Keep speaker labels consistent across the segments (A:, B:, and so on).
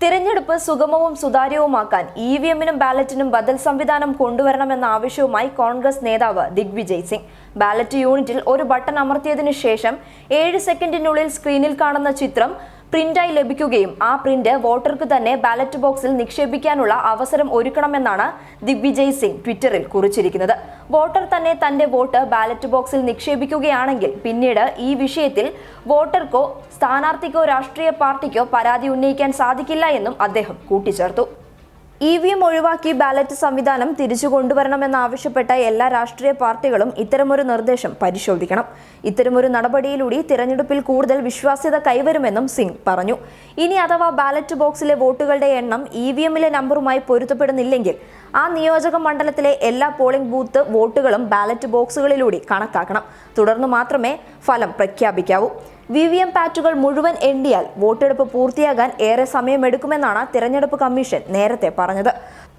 A: തിരഞ്ഞെടുപ്പ് സുഗമവും സുതാര്യവുമാക്കാൻ E V എമ്മിനും ബാലറ്റിനും ബദൽ സംവിധാനം കൊണ്ടുവരണമെന്ന ആവശ്യവുമായി കോൺഗ്രസ് നേതാവ് ദിഗ്വിജയ് സിംഗ്. ബാലറ്റ് യൂണിറ്റിൽ ഒരു ബട്ടൺ അമർത്തിയതിനു ശേഷം ഏഴ് സെക്കൻഡിനുള്ളിൽ സ്ക്രീനിൽ കാണുന്ന ചിത്രം പ്രിന്റായി ലഭിക്കുകയും ആ പ്രിന്റ് വോട്ടർക്ക് തന്നെ ബാലറ്റ് ബോക്സിൽ നിക്ഷേപിക്കാനുള്ള അവസരം ഒരുക്കണമെന്നാണ് ദിഗ്വിജയ് സിംഗ് ട്വിറ്ററിൽ കുറിച്ചിരിക്കുന്നത്. വോട്ടർ തന്നെ തന്റെ വോട്ട് ബാലറ്റ് ബോക്സിൽ നിക്ഷേപിക്കുകയാണെങ്കിൽ പിന്നീട് ഈ വിഷയത്തിൽ വോട്ടർക്കോ സ്ഥാനാർത്ഥിക്കോ രാഷ്ട്രീയ പാർട്ടിക്കോ പരാതി ഉന്നയിക്കാൻ സാധിക്കില്ല എന്നും അദ്ദേഹം കൂട്ടിച്ചേർത്തു. ഇ വി എം ഒഴിവാക്കി ബാലറ്റ് സംവിധാനം തിരിച്ചു കൊണ്ടുവരണമെന്നാവശ്യപ്പെട്ട എല്ലാ രാഷ്ട്രീയ പാർട്ടികളും ഇത്തരമൊരു നിർദ്ദേശം പരിശോധിക്കണം. ഇത്തരമൊരു നടപടിയിലൂടെ തിരഞ്ഞെടുപ്പിൽ കൂടുതൽ വിശ്വാസ്യത കൈവരുമെന്നും സിംഗ് പറഞ്ഞു. ഇനി അഥവാ ബാലറ്റ് ബോക്സിലെ വോട്ടുകളുടെ എണ്ണം ഇ വി എമ്മിലെ നമ്പറുമായി പൊരുത്തപ്പെടുന്നില്ലെങ്കിൽ ആ നിയോജക മണ്ഡലത്തിലെ എല്ലാ പോളിംഗ് ബൂത്ത് വോട്ടുകളും ബാലറ്റ് ബോക്സുകളിലൂടെ കണക്കാക്കണം. തുടർന്ന് മാത്രമേ ഫലം പ്രഖ്യാപിക്കാവൂ. വി വി എം പാറ്റുകൾ മുഴുവൻ എണ്ണിയാൽ വോട്ടെടുപ്പ് പൂർത്തിയാകാൻ ഏറെ സമയമെടുക്കുമെന്നാണ് തിരഞ്ഞെടുപ്പ് കമ്മീഷൻ നേരത്തെ പറഞ്ഞത്.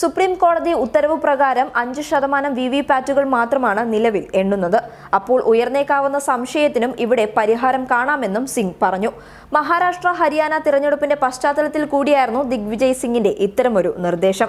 A: സുപ്രീം കോടതി ഉത്തരവ് പ്രകാരം അഞ്ച് ശതമാനം വി വി പാറ്റുകൾ മാത്രമാണ് നിലവിൽ എണ്ണുന്നത്. അപ്പോൾ ഉയർന്നേക്കാവുന്ന സംശയത്തിനും ഇവിടെ പരിഹാരം കാണാമെന്നും സിംഗ് പറഞ്ഞു. മഹാരാഷ്ട്ര ഹരിയാന തിരഞ്ഞെടുപ്പിന്റെ പശ്ചാത്തലത്തിൽ കൂടിയായിരുന്നു ദിഗ്വിജയ് സിംഗിന്റെ ഇത്തരമൊരു നിർദ്ദേശം.